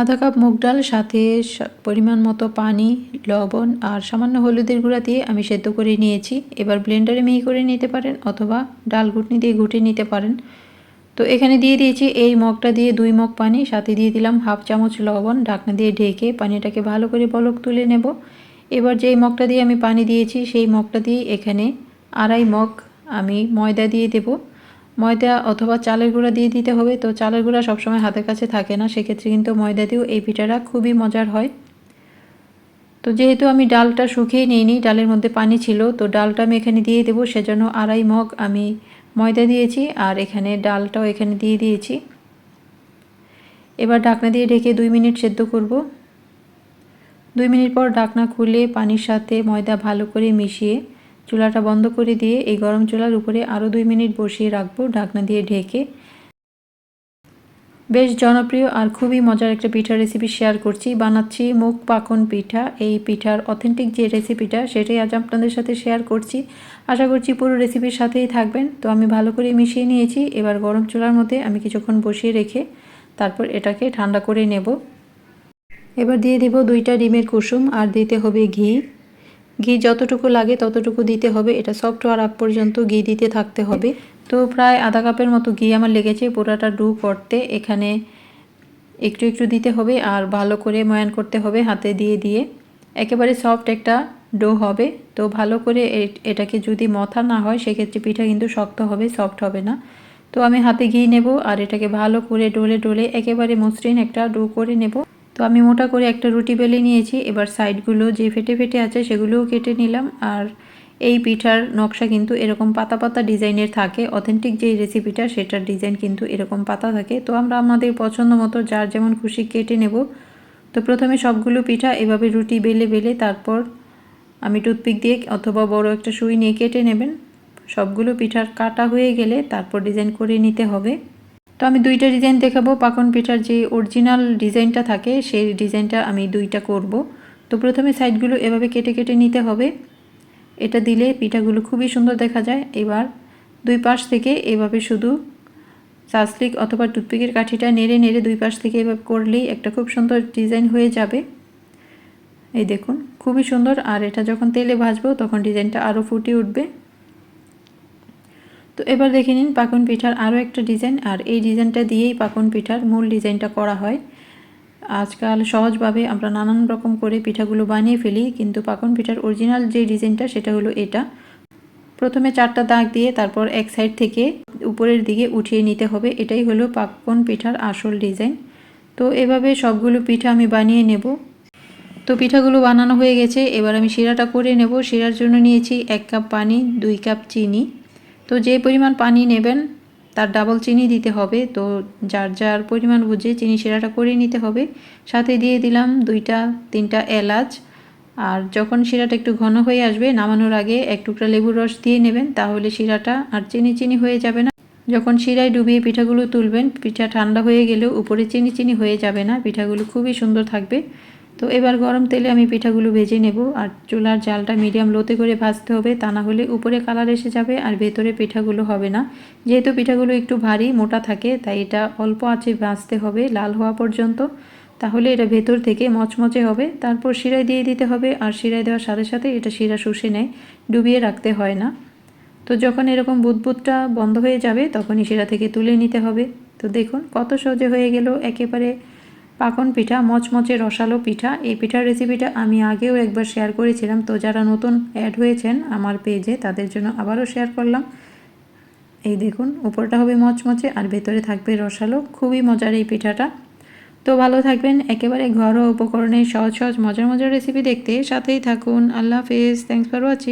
আধা কাপ মুগ ডাল, সাথে পরিমাণ মতো পানি, লবণ আর সামান্য হলুদের গুঁড়া দিয়ে আমি সেদ্ধ করে নিয়েছি। এবার ব্লেন্ডারে মিহি করে নিতে পারেন অথবা ডাল ঘুটনি দিয়ে ঘুটে নিতে পারেন। তো এখানে দিয়ে দিয়েছি এই মগটা দিয়ে দুই মগ পানি, সাথে দিয়ে দিলাম হাফ চামচ লবণ, ঢাকনা দিয়ে ঢেকে পানিটাকে ভালো করে বলক তুলে নেব। এবার যেই মগটা দিয়ে আমি পানি দিয়েছি, সেই মগটা দিয়ে এখানে আড়াই মগ আমি ময়দা দিয়ে দেব। ময়দা অথবা চালের গুঁড়া দিয়ে দিতে হবে। তো চালের গুঁড়া সবসময় হাতের কাছে থাকে না, সেক্ষেত্রে কিন্তু ময়দা দিয়েও এই পিঠাটা খুবই মজার হয়। তো যেহেতু আমি ডালটা শুকিয়ে নিইনি, ডালের মধ্যে পানি ছিল, তো ডালটা আমি এখানে দিয়ে দেবো। সেজন্য আড়াই মগ আমি ময়দা দিয়েছি আর এখানে ডালটাও এখানে দিয়ে দিয়েছি। এবার ঢাকনা দিয়ে ঢেকে দুই মিনিট সেদ্ধ করব। দুই মিনিট পর ঢাকনা খুলে পানির সাথে ময়দা ভালো করে মিশিয়ে চুলাটা বন্ধ করে দিয়ে এই গরম চুলার উপরে আরও দুই মিনিট বসিয়ে রাখব, ঢাকনা দিয়ে ঢেকে। বেশ জনপ্রিয় আর খুবই মজার একটা পিঠার রেসিপি শেয়ার করছি। বানাচ্ছি মুখ পাখন পিঠা। এই পিঠার অথেন্টিক যে রেসিপিটা সেটাই আজ আপনাদের সাথে শেয়ার করছি। আশা করছি পুরো রেসিপির সাথেই থাকবেন। তো আমি ভালো করে মিশিয়ে নিয়েছি। এবার গরম চুলার মধ্যে আমি কিছুক্ষণ বসিয়ে রেখে তারপর এটাকে ঠান্ডা করে নেব। এবার দিয়ে দেব দুইটা ডিমের কুসুম আর দিতে হবে ঘি। ঘি যতটুকু লাগে ততটুকু দিতে হবে। এটা সফট হওয়ার আগ পর্যন্ত ঘি দিতে থাকতে হবে। তো প্রায় আধা কাপের মতো ঘি আমার লেগেছে। পুরাটা ডু করতে এখানে একটু একটু দিতে হবে আর ভালো করে ময়ান করতে হবে হাতে দিয়ে দিয়ে। একেবারে সফট একটা ডো হবে। তো ভালো করে এটাকে যদি মথা না হয় সেক্ষেত্রে পিঠা কিন্তু শক্ত হবে সফট হবে না। তো আমি হাতে ঘি নেব আর এটাকে ভালো করে ডোলে ডোলে একেবারে মসৃণ একটা ডো করে নেব। তো আমি মোটা করে একটা রুটি বেলে নিয়েছি। এবার সাইডগুলো যে ফেটে ফেটে আছে সেগুলোও কেটে নিলাম। আর এই পিঠার নকশা কিন্তু এরকম পাতা পাতা ডিজাইনের থাকে। অথেন্টিক যেই রেসিপিটা সেটার ডিজাইন কিন্তু এরকম পাতা থাকে। তো আমরা আমাদের পছন্দ মতো যার যেমন খুশি কেটে নেব। তো প্রথমে সবগুলো পিঠা এভাবে রুটি বেলে বেলে তারপর আমি টুথপিক দিয়ে অথবা বড় একটা সুই নিয়ে কেটে নেবেন। সবগুলো পিঠার কাটা হয়ে গেলে তারপর ডিজাইন করে নিতে হবে। তো আমি দুইটা ডিজাইন দেখাবো। পাকন পিঠার যে অরিজিনাল ডিজাইনটা থাকে, সেই ডিজাইনটা আমি দুইটা করব। তো প্রথমে সাইডগুলো এভাবে কেটে কেটে নিতে হবে। এটা দিলে পিঠাগুলো খুবই সুন্দর দেখা যায়। এবার দুই পাশ থেকে এভাবে শুধু সাসলিক অথবা টুথপিকের কাঠিটা নেড়ে নেড়ে দুই পাশ থেকে এভাবে করলেই একটা খুব সুন্দর ডিজাইন হয়ে যাবে। এই দেখুন, খুবই সুন্দর। আর এটা যখন তেলে ভাজবো, তখন ডিজাইনটা আরও ফুটে উঠবে। তো এবার দেখে নিন পাকন পিঠার আরও একটা ডিজাইন, আর এই ডিজাইনটা দিয়েই পাকন পিঠার মূল ডিজাইনটা করা হয়। আজকাল সহজভাবে আমরা নানান রকম করে পিঠাগুলো বানিয়ে ফেলি, কিন্তু পাকন পিঠার অরিজিনাল যে ডিজাইনটা সেটা হলো এটা। প্রথমে চারটা দাগ দিয়ে তারপর এক সাইড থেকে উপরের দিকে উঠিয়ে নিতে হবে, এটাই হলো পাকন পিঠার আসল ডিজাইন। তো এভাবে সবগুলো পিঠা আমি বানিয়ে নেব। তো পিঠাগুলো বানানো হয়ে গেছে, এবার আমি শিরাটা করে নেব। শিরার জন্য নিয়েছি এক কাপ পানি, দুই কাপ চিনি। তো যে পরিমাণ পানি নেবেন, তার ডাবল চিনি দিতে হবে। তো যার যার পরিমাণ বুঝে চিনি শিরাটা করে নিতে হবে। সাথে দিয়ে দিলাম দুইটা, তিনটা এলাচ। আর যখন শিরাটা একটু ঘন হয়ে আসবে, নামানোর আগে এক টুকরা লেবুর রস দিয়ে নেবেন, তাহলে শিরাটা আর চিনি চিনি হয়ে যাবে না। যখন শিরায় ডুবিয়ে পিঠাগুলো তুলবেন, পিঠা ঠান্ডা হয়ে গেলেও উপরে চিনি চিনি হয়ে যাবে না, পিঠাগুলো খুবই সুন্দর থাকবে। তো এবার গরম তেলে আমি পিঠাগুলো ভেজে নেব আর চুলার জালটা মিডিয়াম লোতে করে ভাজতে হবে, তা না হলে উপরে কালার এসে যাবে আর ভেতরে পিঠাগুলো হবে না। যেহেতু পিঠাগুলো একটু ভারী, মোটা থাকে, তাই এটা অল্প আঁচে ভাজতে হবে লাল হওয়া পর্যন্ত। তাহলে এটা ভেতর থেকে মচমচে হবে, তারপর শিরায় দিয়ে দিতে হবে আর শিরায় দেওয়ার সাথে সাথে এটা শিরা শুষে নেয়, ডুবিয়ে রাখতে হয় না। তো যখন এরকম বুদবুদটা বন্ধ হয়ে যাবে, তখনই শিরা থেকে তুলে নিতে হবে। তো দেখুন কত সহজে হয়ে গেল, একেবারে পাকন পিঠা, মচমচে রসালো পিঠা, এই পিঠার রেসিপিটা আমি আগেও একবার শেয়ার করেছিলাম। তো যারা নতুন অ্যাড হয়েছেন আমার পেজে তাদের জন্য আবারও শেয়ার করলাম। এই দেখুন, উপরটা হবে মচমচে আর ভেতরে থাকবে রসালো। খুবই মজার এই পিঠাটা। তো ভালো থাকবেন, একেবারে ঘরোয়া উপকরণে সহজ সহজ মজার মজার রেসিপি দেখতে। সাথেই থাকুন, আল্লাহ হাফেজ। Thanks for watching